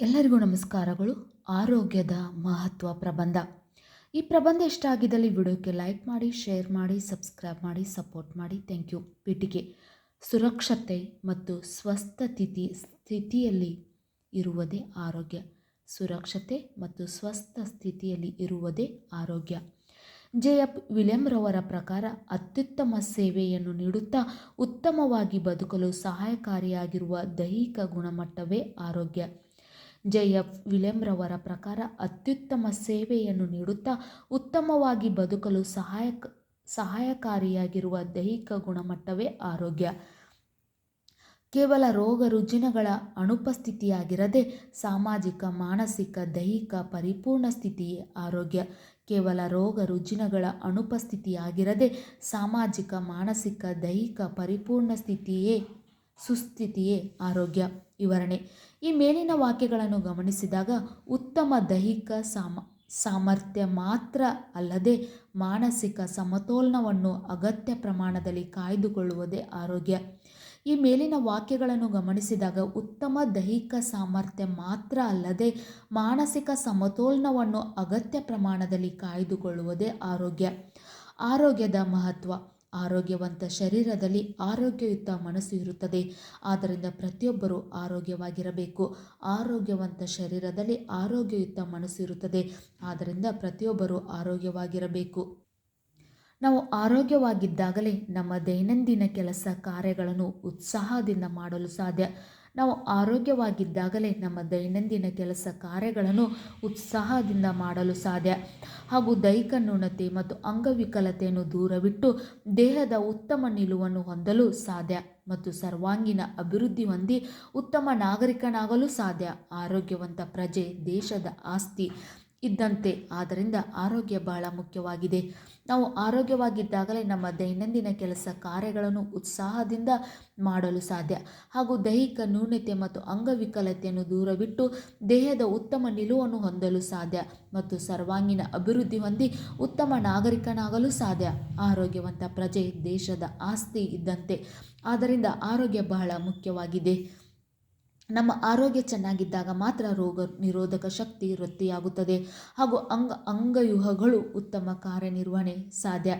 ಎಲ್ಲರಿಗೂ ನಮಸ್ಕಾರಗಳು. ಆರೋಗ್ಯದ ಮಹತ್ವ ಪ್ರಬಂಧ. ಈ ಪ್ರಬಂಧ ಇಷ್ಟ ಆಗಿದ್ದಲ್ಲಿ ವಿಡಿಯೋಕ್ಕೆ ಲೈಕ್ ಮಾಡಿ, ಶೇರ್ ಮಾಡಿ, ಸಬ್ಸ್ಕ್ರೈಬ್ ಮಾಡಿ, ಸಪೋರ್ಟ್ ಮಾಡಿ. Thank you. ಪೀಠಿಕೆ ಸುರಕ್ಷತೆ ಮತ್ತು ಸ್ವಸ್ಥತಿಥಿ ಸ್ಥಿತಿಯಲ್ಲಿ ಇರುವುದೇ ಆರೋಗ್ಯ. ಸುರಕ್ಷತೆ ಮತ್ತು ಸ್ವಸ್ಥ ಸ್ಥಿತಿಯಲ್ಲಿ ಇರುವುದೇ ಆರೋಗ್ಯ. ಜೆ ಎಫ್ ವಿಲಿಯಂರವರ ಪ್ರಕಾರ ಅತ್ಯುತ್ತಮ ಸೇವೆಯನ್ನು ನೀಡುತ್ತಾ ಉತ್ತಮವಾಗಿ ಬದುಕಲು ಸಹಾಯಕಾರಿಯಾಗಿರುವ ದೈಹಿಕ ಗುಣಮಟ್ಟವೇ ಆರೋಗ್ಯ. ಜೆ ಎಫ್ ಪ್ರಕಾರ ಅತ್ಯುತ್ತಮ ಸೇವೆಯನ್ನು ನೀಡುತ್ತಾ ಉತ್ತಮವಾಗಿ ಬದುಕಲು ಸಹಾಯಕ, ಸಹಾಯಕಾರಿಯಾಗಿರುವ ದೈಹಿಕ ಗುಣಮಟ್ಟವೇ ಆರೋಗ್ಯ. ಕೇವಲ ರೋಗ ರುಜಿನಗಳ ಅನುಪಸ್ಥಿತಿಯಾಗಿರದೆ ಸಾಮಾಜಿಕ, ಮಾನಸಿಕ, ದೈಹಿಕ ಪರಿಪೂರ್ಣ ಸ್ಥಿತಿಯೇ ಆರೋಗ್ಯ. ಕೇವಲ ರೋಗ ರುಜಿನಗಳ ಅನುಪಸ್ಥಿತಿಯಾಗಿರದೆ ಸಾಮಾಜಿಕ, ಮಾನಸಿಕ, ದೈಹಿಕ ಪರಿಪೂರ್ಣ ಸ್ಥಿತಿಯೇ ಸುಸ್ಥಿತಿಯೇ ಆರೋಗ್ಯ ವಿವರಣೆ. ಈ ಮೇಲಿನ ವಾಕ್ಯಗಳನ್ನು ಗಮನಿಸಿದಾಗ ಉತ್ತಮ ದೈಹಿಕ ಸಾಮ, ಸಾಮರ್ಥ್ಯ ಮಾತ್ರ ಅಲ್ಲದೆ ಮಾನಸಿಕ ಸಮತೋಲನವನ್ನು ಅಗತ್ಯ ಪ್ರಮಾಣದಲ್ಲಿ ಕಾಯ್ದುಕೊಳ್ಳುವುದೇ ಆರೋಗ್ಯ. ಈ ಮೇಲಿನ ವಾಕ್ಯಗಳನ್ನು ಗಮನಿಸಿದಾಗ ಉತ್ತಮ ದೈಹಿಕ ಸಾಮರ್ಥ್ಯ ಮಾತ್ರ ಅಲ್ಲದೆ ಮಾನಸಿಕ ಸಮತೋಲನವನ್ನು ಅಗತ್ಯ ಪ್ರಮಾಣದಲ್ಲಿ ಕಾಯ್ದುಕೊಳ್ಳುವುದೇ ಆರೋಗ್ಯ. ಆರೋಗ್ಯದ ಮಹತ್ವ. ಆರೋಗ್ಯವಂತ ಶರೀರದಲ್ಲಿ ಆರೋಗ್ಯಯುತ ಮನಸ್ಸು ಇರುತ್ತದೆ. ಆದ್ದರಿಂದ ಪ್ರತಿಯೊಬ್ಬರೂ ಆರೋಗ್ಯವಾಗಿರಬೇಕು. ಆರೋಗ್ಯವಂತ ಶರೀರದಲ್ಲಿ ಆರೋಗ್ಯಯುತ ಮನಸ್ಸು ಇರುತ್ತದೆ. ಆದ್ದರಿಂದ ಪ್ರತಿಯೊಬ್ಬರೂ ಆರೋಗ್ಯವಾಗಿರಬೇಕು. ನಾವು ಆರೋಗ್ಯವಾಗಿದ್ದಾಗಲೇ ನಮ್ಮ ದೈನಂದಿನ ಕೆಲಸ ಕಾರ್ಯಗಳನ್ನು ಉತ್ಸಾಹದಿಂದ ಮಾಡಲು ಸಾಧ್ಯ. ನಾವು ಆರೋಗ್ಯವಾಗಿದ್ದಾಗಲೇ ನಮ್ಮ ದೈನಂದಿನ ಕೆಲಸ ಕಾರ್ಯಗಳನ್ನು ಉತ್ಸಾಹದಿಂದ ಮಾಡಲು ಸಾಧ್ಯ. ಹಾಗೂ ದೈಹಿಕ ನ್ಯೂನತೆ ಮತ್ತು ಅಂಗವಿಕಲತೆಯನ್ನು ದೂರವಿಟ್ಟು ದೇಹದ ಉತ್ತಮ ನಿಲುವನ್ನು ಹೊಂದಲು ಸಾಧ್ಯ ಮತ್ತು ಸರ್ವಾಂಗೀಣ ಅಭಿವೃದ್ಧಿ ಹೊಂದಿ ಉತ್ತಮ ನಾಗರಿಕನಾಗಲು ಸಾಧ್ಯ. ಆರೋಗ್ಯವಂತ ಪ್ರಜೆ ದೇಶದ ಆಸ್ತಿ. ಇದ್ದಂತೆ. ಆದ್ದರಿಂದ ಆರೋಗ್ಯ ಬಹಳ ಮುಖ್ಯವಾಗಿದೆ. ನಾವು ಆರೋಗ್ಯವಾಗಿದ್ದಾಗಲೇ ನಮ್ಮ ದೈನಂದಿನ ಕೆಲಸ ಕಾರ್ಯಗಳನ್ನು ಉತ್ಸಾಹದಿಂದ ಮಾಡಲು ಸಾಧ್ಯ. ಹಾಗೂ ದೈಹಿಕ ನ್ಯೂನತೆ ಮತ್ತು ಅಂಗವಿಕಲತೆಯನ್ನು ದೂರವಿಟ್ಟು ದೇಹದ ಉತ್ತಮ ನಿಲುವನ್ನು ಹೊಂದಲು ಸಾಧ್ಯ ಮತ್ತು ಸರ್ವಾಂಗೀಣ ಅಭಿವೃದ್ಧಿ ಹೊಂದಿ ಉತ್ತಮ ನಾಗರಿಕನಾಗಲು ಸಾಧ್ಯ. ಆರೋಗ್ಯವಂತ ಪ್ರಜೆ ದೇಶದ ಆಸ್ತಿ ಇದ್ದಂತೆ. ಆದ್ದರಿಂದ ಆರೋಗ್ಯ ಬಹಳ ಮುಖ್ಯವಾಗಿದೆ. ನಮ್ಮ ಆರೋಗ್ಯ ಚೆನ್ನಾಗಿದ್ದಾಗ ಮಾತ್ರ ರೋಗ ನಿರೋಧಕ ಶಕ್ತಿ ವೃತ್ತಿಯಾಗುತ್ತದೆ. ಹಾಗೂ ಅಂಗ, ಅಂಗವ್ಯೂಹಗಳು ಉತ್ತಮ ಕಾರ್ಯನಿರ್ವಹಣೆ ಸಾಧ್ಯ.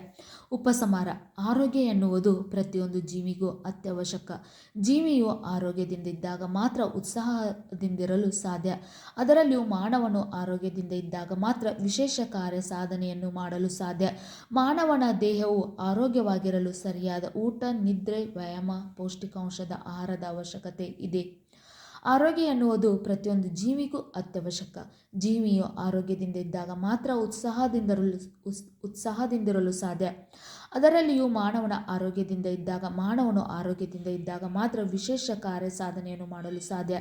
ಉಪಸಮಾರ ಆರೋಗ್ಯ ಎನ್ನುವುದು ಪ್ರತಿಯೊಂದು ಜೀವಿಗೂ ಅತ್ಯವಶ್ಯಕ. ಜೀವಿಯು ಆರೋಗ್ಯದಿಂದ ಇದ್ದಾಗ ಮಾತ್ರ ಉತ್ಸಾಹದಿಂದಿರಲು ಸಾಧ್ಯ. ಅದರಲ್ಲಿಯೂ ಮಾನವನು ಆರೋಗ್ಯದಿಂದ ಇದ್ದಾಗ ಮಾತ್ರ ವಿಶೇಷ ಕಾರ್ಯ ಸಾಧನೆಯನ್ನು ಮಾಡಲು ಸಾಧ್ಯ. ಮಾನವನ ದೇಹವು ಆರೋಗ್ಯವಾಗಿರಲು ಸರಿಯಾದ ಊಟ, ನಿದ್ರೆ, ವ್ಯಾಯಾಮ, ಪೌಷ್ಟಿಕಾಂಶದ ಆಹಾರದ ಅವಶ್ಯಕತೆ ಇದೆ. ಆರೋಗ್ಯ ಎನ್ನುವುದು ಪ್ರತಿಯೊಂದು ಜೀವಿಗೂ ಅತ್ಯವಶ್ಯಕ. ಜೀವಿಯು ಆರೋಗ್ಯದಿಂದ ಇದ್ದಾಗ ಮಾತ್ರ ಉತ್ಸಾಹದಿಂದರಲು ಉತ್ಸಾಹದಿಂದಿರಲು ಸಾಧ್ಯ. ಅದರಲ್ಲಿಯೂ ಮಾನವನ ಆರೋಗ್ಯದಿಂದ ಇದ್ದಾಗ, ಮಾನವನು ಆರೋಗ್ಯದಿಂದ ಇದ್ದಾಗ ಮಾತ್ರ ವಿಶೇಷ ಕಾರ್ಯ ಸಾಧನೆಯನ್ನು ಮಾಡಲು ಸಾಧ್ಯ.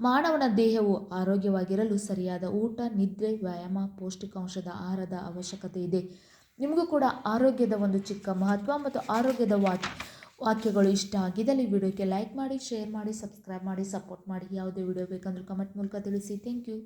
ಮಾನವನ ದೇಹವು ಆರೋಗ್ಯವಾಗಿರಲು ಸರಿಯಾದ ಊಟ, ನಿದ್ರೆ, ವ್ಯಾಯಾಮ, ಪೌಷ್ಟಿಕಾಂಶದ ಆಹಾರದ ಅವಶ್ಯಕತೆ ಇದೆ. ನಿಮಗೂ ಕೂಡ ಆರೋಗ್ಯದ ಒಂದು ಚಿಕ್ಕ ಮಹತ್ವ ಮತ್ತು ಆರೋಗ್ಯದ ವಾಕ್ಯ ವಾಕ್ಯಗಳು ಇಷ್ಟ ಆಗಿದ್ದಲ್ಲಿ ವಿಡಿಯೋಕ್ಕೆ ಲೈಕ್ ಮಾಡಿ ಶೇರ್ ಮಾಡಿ ಸಬ್ಸ್ಕ್ರೈಬ್ ಮಾಡಿ ಸಪೋರ್ಟ್ ಮಾಡಿ. ಯಾವುದೇ ವಿಡಿಯೋ ಬೇಕಂದ್ರೂ ಕಮೆಂಟ್ ಮೂಲಕ ತಿಳಿಸಿ. Thank you